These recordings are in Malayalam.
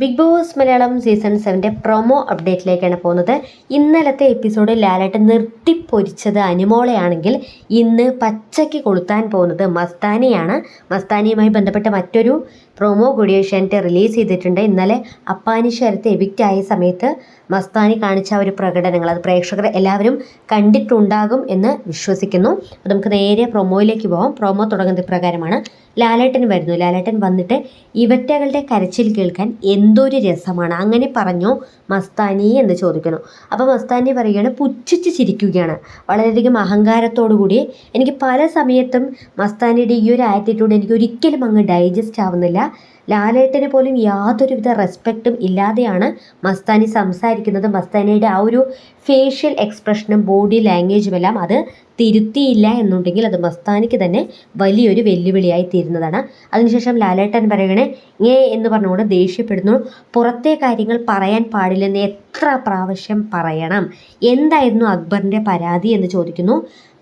ബിഗ് ബോസ് മലയാളം സീസൺ സെവന്റെ പ്രൊമോ അപ്ഡേറ്റിലേക്കാണ് പോകുന്നത്. ഇന്നലത്തെ എപ്പിസോഡ് ലാലേട്ട് നിർത്തിപ്പൊരിച്ചത് അനുമോളയാണെങ്കിൽ ഇന്ന് പച്ചയ്ക്ക് കൊളുത്താൻ പോകുന്നത് മസ്താനിയാണ്. മസ്താനിയുമായി ബന്ധപ്പെട്ട മറ്റൊരു പ്രൊമോ കൂടി റിലീസ് ചെയ്തിട്ടുണ്ട്. ഇന്നലെ അപ്പാനി ശരത്ത് എവിക്റ്റ് ആയ സമയത്ത് മസ്താനി കാണിച്ച ഒരു പ്രകടനങ്ങൾ അത് പ്രേക്ഷകർ എല്ലാവരും കണ്ടിട്ടുണ്ടാകും എന്ന് വിശ്വസിക്കുന്നു. അപ്പോൾ നമുക്ക് നേരെ പ്രൊമോയിലേക്ക് പോകാം പ്രൊമോ തുടങ്ങുന്നത് ഇപ്രകാരമാണ്. ലാലേട്ടൻ വരുന്നു. ലാലേട്ടൻ വന്നിട്ട് ഇവറ്റകളുടെ കരച്ചിൽ കേൾക്കാൻ എന്തൊരു രസമാണ്. അങ്ങനെ പറഞ്ഞു മസ്താനി എന്ന് ചോദിക്കുന്നു. അപ്പോൾ മസ്താനി പറയുകയാണ് പുച്ഛിച്ച് ചിരിക്കുകയാണ്. വളരെയധികം കൂടി എനിക്ക് പല സമയത്തും മസ്താനിയുടെ ഈ ഒരു ആറ്റിറ്റ്യൂഡ് എനിക്ക് ഒരിക്കലും അങ്ങ് ഡൈജസ്റ്റ് ആവുന്നില്ല. ലാലേട്ടന് പോലും യാതൊരുവിധ റെസ്പെക്റ്റും ഇല്ലാതെയാണ് മസ്താനി സംസാരിക്കുന്നത്. മസ്താനിയുടെ ആ ഒരു ഫേഷ്യൽ എക്സ്പ്രഷനും ബോഡി ലാംഗ്വേജും എല്ലാം അത് തിരുത്തിയില്ല എന്നുണ്ടെങ്കിൽ അത് മസ്താനിക്ക് തന്നെ വലിയൊരു വെല്ലുവിളിയായി തീരുന്നതാണ്. അതിനുശേഷം ലാലേട്ടൻ പറയണേ ഏ എന്ന് പറഞ്ഞുകൊണ്ട് ദേഷ്യപ്പെടുന്നു. പുറത്തെ കാര്യങ്ങൾ പറയാൻ പാടില്ലെന്ന് എത്ര പ്രാവശ്യം പറയണം? എന്തായിരുന്നു അക്ബറിന്റെ പരാതി എന്ന് ചോദിക്കുന്നു.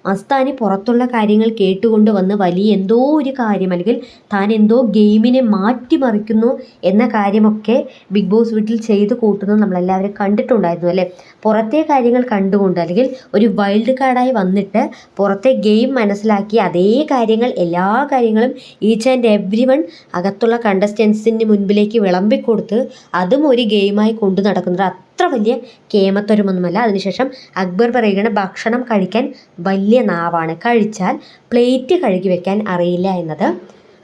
മസ്താനി പുറത്തുള്ള കാര്യങ്ങൾ കേട്ടുകൊണ്ട് വന്ന് വലിയ എന്തോ ഒരു കാര്യം അല്ലെങ്കിൽ താൻ എന്തോ ഗെയിമിനെ മാറ്റിമറിക്കുന്നു എന്ന കാര്യമൊക്കെ ബിഗ് ബോസ് വീട്ടിൽ ചെയ്തു കൂട്ടുന്നത് നമ്മളെല്ലാവരും കണ്ടിട്ടുണ്ടായിരുന്നു അല്ലേ? പുറത്തെ കാര്യങ്ങൾ കണ്ടുകൊണ്ട് അല്ലെങ്കിൽ ഒരു വൈൽഡ് കാർഡായി വന്നിട്ട് പുറത്തെ ഗെയിം മനസ്സിലാക്കി അതേ കാര്യങ്ങൾ എല്ലാ കാര്യങ്ങളും ഈച്ച് ആൻഡ് എവ്രി വൺ അകത്തുള്ള കണ്ടസ്റ്റൻസിന് മുൻപിലേക്ക് വിളമ്പിക്കൊടുത്ത് അതും ഒരു ഗെയിമായി കൊണ്ടു നടക്കുന്നത്. അത്ര വലിയ കേമത്വരമൊന്നുമല്ല അതിനുശേഷം അക്ബർ പറയുകയാണ് ഭക്ഷണം കഴിക്കാൻ വലിയ നാവാണ്. കഴിച്ചാൽ പ്ലേറ്റ് കഴുകി വെക്കാൻ അറിയില്ല എന്നത്.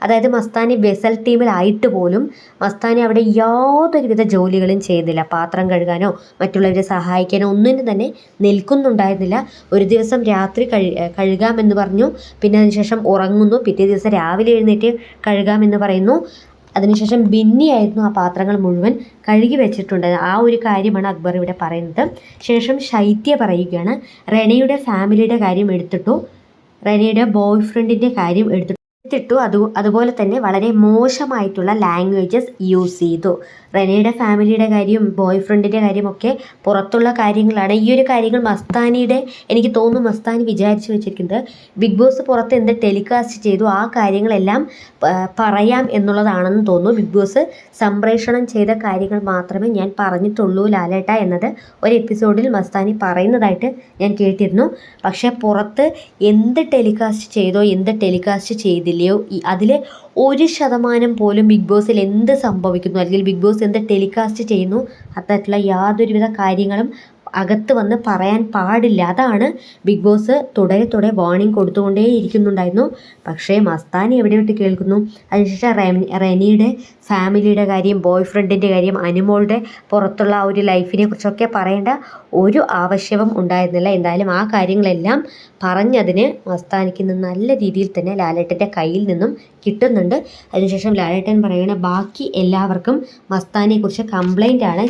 അതായത് മസ്താനി ബെസൽ ടീമിലായിട്ട് പോലും മസ്താനി അവിടെ യാതൊരുവിധ ജോലികളും ചെയ്യുന്നില്ല പാത്രം കഴുകാനോ മറ്റുള്ളവരെ സഹായിക്കാനോ ഒന്നിനും തന്നെ നിൽക്കുന്നുണ്ടായിരുന്നില്ല. ഒരു ദിവസം രാത്രി കഴി കഴുകാമെന്ന് പറഞ്ഞു. പിന്നെ അതിനുശേഷം ഉറങ്ങുന്നു. പിറ്റേ ദിവസം രാവിലെ എഴുന്നേറ്റ് കഴുകാമെന്ന് പറയുന്നു. അതിനുശേഷം ബിന്നിയായിരുന്നു ആ പാത്രങ്ങൾ മുഴുവൻ കഴുകി വെച്ചിട്ടുണ്ട് ആ ഒരു കാര്യമാണ് അക്ബർ ഇവിടെ പറയുന്നത്. ശേഷം ശൈത്യ പറയുകയാണ് റെനയുടെ ഫാമിലിയുടെ കാര്യം എടുത്തിട്ടു റെനയുടെ ബോയ് ഫ്രണ്ടിന്റെ കാര്യം എടുത്തിട്ടു എടുത്തിട്ടു അത് അതുപോലെ തന്നെ വളരെ മോശമായിട്ടുള്ള ലാംഗ്വേജസ് യൂസ് ചെയ്തു. റെനയുടെ ഫാമിലിയുടെ കാര്യം ബോയ് ഫ്രണ്ടിന്റെ കാര്യമൊക്കെ പുറത്തുള്ള കാര്യങ്ങളാണ്. ഈ ഒരു കാര്യങ്ങൾ മസ്താനിയുടെ എനിക്ക് തോന്നുന്നു മസ്താനി വിചാരിച്ചു വെച്ചിരിക്കുന്നത് ബിഗ് ബോസ് പുറത്ത് എന്ത് ടെലികാസ്റ്റ് ചെയ്തു ആ കാര്യങ്ങളെല്ലാം പറയാം എന്നുള്ളതാണെന്ന് തോന്നുന്നു. ബിഗ് ബോസ് സംപ്രേഷണം ചെയ്ത കാര്യങ്ങൾ മാത്രമേ ഞാൻ പറഞ്ഞിട്ടുള്ളൂ ലാലേട്ട എന്നത്. ഒരു എപ്പിസോഡിൽ മസ്താനി പറയുന്നതായിട്ട് ഞാൻ കേട്ടിരുന്നു. പക്ഷേ പുറത്ത് എന്ത് ടെലികാസ്റ്റ് ചെയ്തോ എന്ത് ടെലികാസ്റ്റ് ചെയ്തില്ലയോ അതിൽ ഒരു ശതമാനം പോലും ബിഗ് ബോസിൽ എന്ത് സംഭവിക്കുന്നു? അല്ലെങ്കിൽ ബിഗ് ബോസ് എന്ത് ടെലികാസ്റ്റ് ചെയ്യുന്നു? അത്തരത്തിലുള്ള യാതൊരുവിധ കാര്യങ്ങളും അകത്ത് വന്ന് പറയാൻ പാടില്ല. അതാണ് ബിഗ് ബോസ് തുടരെ തുടരെ വാർണിംഗ് കൊടുത്തുകൊണ്ടേ ഇരിക്കുന്നുണ്ടായിരുന്നു പക്ഷേ മസ്താനി എവിടെ വിട്ട് കേൾക്കുന്നു? അതിനുശേഷം റെനിയുടെ ഫാമിലിയുടെ കാര്യം ബോയ് ഫ്രണ്ടിന്റെ കാര്യം അനുമോളുടെ പുറത്തുള്ള ആ ഒരു ലൈഫിനെ കുറിച്ചൊക്കെ പറയേണ്ട ഒരു ആവശ്യവും ഉണ്ടായിരുന്നില്ല. എന്തായാലും ആ കാര്യങ്ങളെല്ലാം പറഞ്ഞതിന് മസ്താനിക്ക് നല്ല രീതിയിൽ തന്നെ ലാലേട്ടന്റെ കയ്യിൽ നിന്നും കിട്ടുന്നുണ്ട്. അതിനുശേഷം ലാലേട്ടൻ പറയുന്ന ബാക്കി എല്ലാവർക്കും മസ്താനെക്കുറിച്ച് കംപ്ലൈന്റ് ആണ്.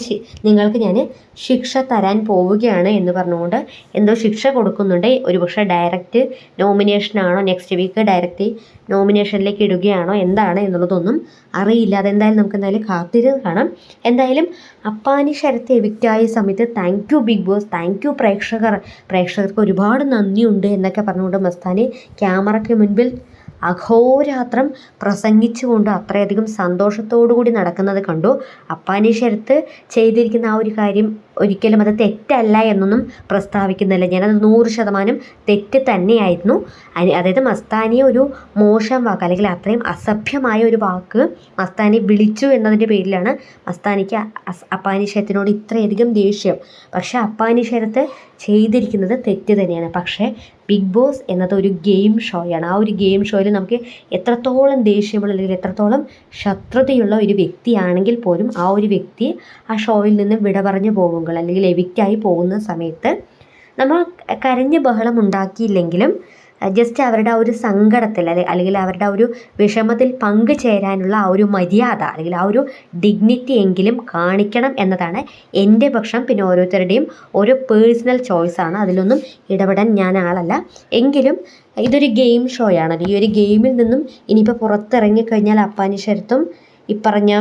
നിങ്ങൾക്ക് ഞാൻ ശിക്ഷ തരാൻ പോവുകയാണ് എന്ന് പറഞ്ഞുകൊണ്ട് എന്തോ ശിക്ഷ കൊടുക്കുന്നുണ്ട്. ഒരുപക്ഷെ ഡയറക്റ്റ് നോമിനേഷനാണോ നെക്സ്റ്റ് വീക്ക് ഡയറക്റ്റ് നോമിനേഷനിലേക്ക് ഇടുകയാണോ എന്താണ് എന്നുള്ളതൊന്നും അറിയില്ല. അതെന്തായാലും നമുക്ക് എന്തായാലും കാത്തിരുന്ന് കാണാം. എന്തായാലും അപ്പാനി ശരത്തെ എവിക്റ്റായ സമയത്ത് thank you Bigg Boss. Thank you പ്രേക്ഷകർ. പ്രേക്ഷകർക്ക് ഒരുപാട് നന്ദിയുണ്ട് എന്നൊക്കെ പറഞ്ഞുകൊണ്ട് മസ്താനി ക്യാമറയ്ക്ക് മുൻപിൽ അഹോരാത്രം പ്രസംഗിച്ചുകൊണ്ട് അത്രയധികം സന്തോഷത്തോടു കൂടി നടക്കുന്നത് കണ്ടു. അപ്പാനീശ്വരത്ത് ചെയ്തിരിക്കുന്ന ആ ഒരു കാര്യം ഒരിക്കലും അത് തെറ്റല്ല എന്നൊന്നും പ്രസ്താവിക്കുന്നില്ല. ഞാനത് നൂറ് ശതമാനം തെറ്റ് തന്നെയായിരുന്നു. അതായത് മസ്താനിയെ ഒരു മോശം വാക്ക് അല്ലെങ്കിൽ അത്രയും അസഭ്യമായ ഒരു വാക്ക് മസ്താനി വിളിച്ചു എന്നതിന്റെ പേരിലാണ് മസ്താനിക്ക് അപ്പാനീശ്വരത്തിനോട് ഇത്രയധികം ദേഷ്യം. പക്ഷേ അപ്പാനീശ്വരത്ത് ചെയ്തിരിക്കുന്നത് തെറ്റ് തന്നെയാണ്. പക്ഷേ ബിഗ് ബോസ് എന്നത് ഒരു ഗെയിം ഷോയാണ്. ആ ഒരു ഗെയിം ഷോയിൽ നമുക്ക് എത്രത്തോളം ദേഷ്യമുള്ള അല്ലെങ്കിൽ എത്രത്തോളം ശത്രുതയുള്ള ഒരു വ്യക്തിയാണെങ്കിൽ പോലും ആ ഒരു വ്യക്തി ആ ഷോയിൽ നിന്ന് വിട പറഞ്ഞു പോകുമ്പോൾ അല്ലെങ്കിൽ എവിക്റ്റായി പോകുന്ന സമയത്ത് നമ്മൾ കരഞ്ഞ് ബഹളം ഉണ്ടാക്കിയില്ലെങ്കിലും ജസ്റ്റ് അവരുടെ ആ ഒരു സങ്കടത്തിൽ അല്ലെ അല്ലെങ്കിൽ അവരുടെ ആ ഒരു വിഷമത്തിൽ പങ്കു പങ്കുചേരാനുള്ള ആ ഒരു മര്യാദ അല്ലെങ്കിൽ ആ ഒരു ഡിഗ്നിറ്റി എങ്കിലും കാണിക്കണം എന്നതാണ് എന്റെ പക്ഷം. പിന്നെ ഓരോരുത്തരുടെയും ഒരു പേഴ്സണൽ ചോയ്സാണ് അതിലൊന്നും ഇടപെടാൻ ഞാൻ ആളല്ല. എങ്കിലും ഇതൊരു ഗെയിം ഷോയാണ് ഈ ഒരു ഗെയിമിൽ നിന്നും ഇനിയിപ്പോൾ പുറത്തിറങ്ങിക്കഴിഞ്ഞാൽ അപ്പാനിശ്വരത്തും ഇപ്പറഞ്ഞ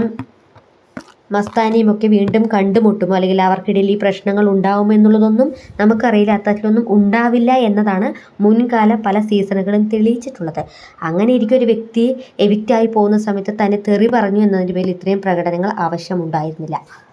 മസ്താനിയും ഒക്കെ വീണ്ടും കണ്ടുമുട്ടുമോ അല്ലെങ്കിൽ അവർക്കിടയിൽ ഈ പ്രശ്നങ്ങൾ ഉണ്ടാവുമോ എന്നുള്ളതൊന്നും നമുക്കറിയില്ല. അത്തരത്തിലൊന്നും ഉണ്ടാവില്ല എന്നതാണ് മുൻകാല പല സീസണുകളും തെളിയിച്ചിട്ടുള്ളത്. അങ്ങനെ ഇരിക്കും ഒരു വ്യക്തി എവിക്റ്റായി പോകുന്ന സമയത്ത് തന്നെ തെറി പറഞ്ഞു എന്നതിന്റെ പേരിൽ ഇത്രയും പ്രകടനങ്ങൾ ആവശ്യമുണ്ടായിരുന്നില്ല.